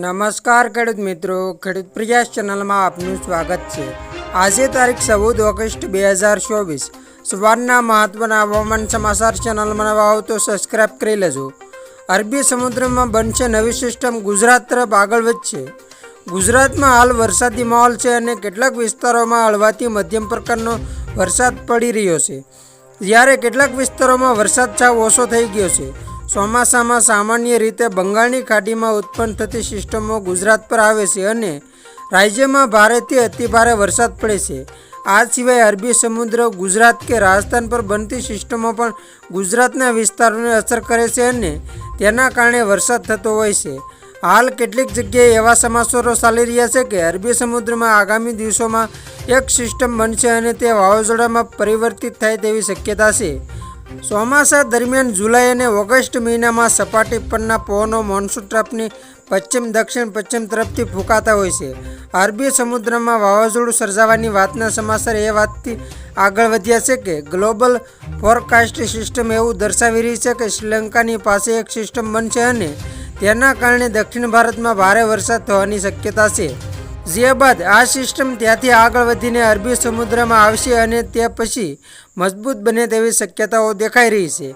નમસ્કાર ખેડૂત મિત્રો. ખેડૂત પ્રયાસ ચેનલમાં આપનું સ્વાગત છે. આજે તારીખ ચૌદ ઓગસ્ટ બે હજાર ચોવીસ. સવારના મહત્વના હવામાન સમાચાર ચેનલમાં નવા તો સબસ્ક્રાઇબ કરી લેજો. અરબી સમુદ્રમાં બનશે નવી સિસ્ટમ. ગુજરાત તરફ આગળ વધશે. ગુજરાતમાં હાલ વરસાદી માહોલ છે અને કેટલાક વિસ્તારોમાં હળવાથી મધ્યમ પ્રકારનો વરસાદ પડી રહ્યો છે. જ્યારે કેટલાક વિસ્તારોમાં વરસાદ છાવ ઓછો થઈ ગયો છે. ચોમાસામાં સામાન્ય રીતે બંગાળની ખાડીમાં ઉત્પન્ન થતી સિસ્ટમો ગુજરાત પર આવે છે અને રાજ્યમાં ભારેથી અતિભારે વરસાદ પડે છે. આ સિવાય અરબી સમુદ્ર, ગુજરાત કે રાજસ્થાન પર બનતી સિસ્ટમો પણ ગુજરાતના વિસ્તારોને અસર કરે છે અને તેના કારણે વરસાદ થતો હોય છે. હાલ કેટલીક જગ્યાએ એવા સમાચારો ચાલી રહ્યા છે કે અરબી સમુદ્રમાં આગામી દિવસોમાં એક સિસ્ટમ બનશે અને તે વાવાઝોડામાં પરિવર્તિત થાય તેવી શક્યતા છે. ચોમાસા દરમિયાન જુલાઈ અને ઓગસ્ટ મહિનામાં સપાટી પરના પવનો મોન્સૂન ટ્રફની પશ્ચિમ, દક્ષિણ, પશ્ચિમ તરફથી ફૂંકાતા હોય છે. અરબી સમુદ્રમાં વાવાઝોડું સર્જાવાની વાતના સમાચાર એ વાતથી આગળ વધ્યા છે કે ગ્લોબલ ફોરકાસ્ટ સિસ્ટમ એવું દર્શાવી રહી છે કે શ્રીલંકાની પાસે એક સિસ્ટમ બનશે અને તેના કારણે દક્ષિણ ભારતમાં ભારે વરસાદ થવાની શક્યતા છે. જે બાદ આ સિસ્ટમ ત્યાંથી આગળ વધીને અરબી સમુદ્રમાં આવશે અને તે પછી મજબૂત બને તેવી શક્યતાઓ દેખાઈ રહી છે.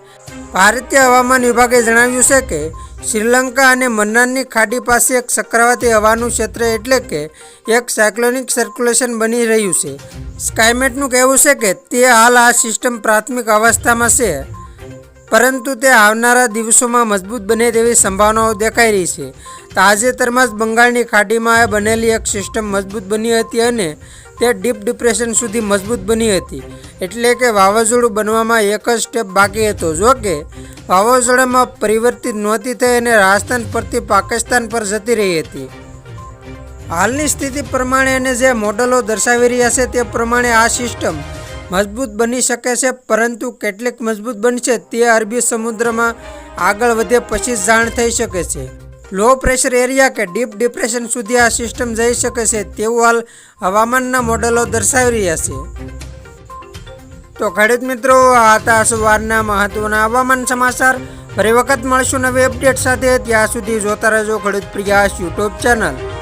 ભારતીય હવામાન વિભાગે જણાવ્યું છે કે, શ્રીલંકા અને મન્નારની ખાડી પાસે એક ચક્રવાતી હવાનું ક્ષેત્ર એટલે કે એક સાયક્લોનિક સર્ક્યુલેશન બની રહ્યું છે. સ્કાયમેટનું કહેવું છે કે, તે હાલ આ સિસ્ટમ પ્રાથમિક અવસ્થામાં છે. પરંતુ તે આવનારા દિવસોમાં મજબૂત બને તેવી સંભાવનાઓ દેખાઈ રહી છે. તાજેતરમાં જ બંગાળની ખાડીમાં બનેલી એક સિસ્ટમ મજબૂત બની હતી અને તે ડીપ ડિપ્રેશન સુધી મજબૂત બની હતી. એટલે કે વાવાઝોડું બનવામાં એક જ સ્ટેપ બાકી હતો. જો કે, વાવાઝોડામાં પરિવર્તિત નહોતી થઈ અને રાજસ્થાન પરથી પાકિસ્તાન પર જતી રહી હતી. હાલની સ્થિતિ પ્રમાણે અને જે મોડલો દર્શાવી રહ્યા છે તે પ્રમાણે આ સિસ્ટમ મજબૂત બની શકે છે, પરંતુ કેટલીક મજબૂત બનશે તે અરબી સમુદ્રમાં આગળ વધે પછી જાણ થઈ શકે છે. લો પ્રેશર એરિયા કે ડીપ ડિપ્રેશન સુધી આ સિસ્ટમ જઈ શકે છે તેવું હાલ હવામાનના મોડેલો દર્શાવી રહ્યા છે. તો ખેડૂત મિત્રો, આ હતા સવારના મહત્વના હવામાન સમાચાર. ફરી વખત મળશું નવી અપડેટ સાથે. ત્યાં સુધી જોતા રહેજો ખેડૂત પ્રિયાસ યુટ્યુબ ચેનલ.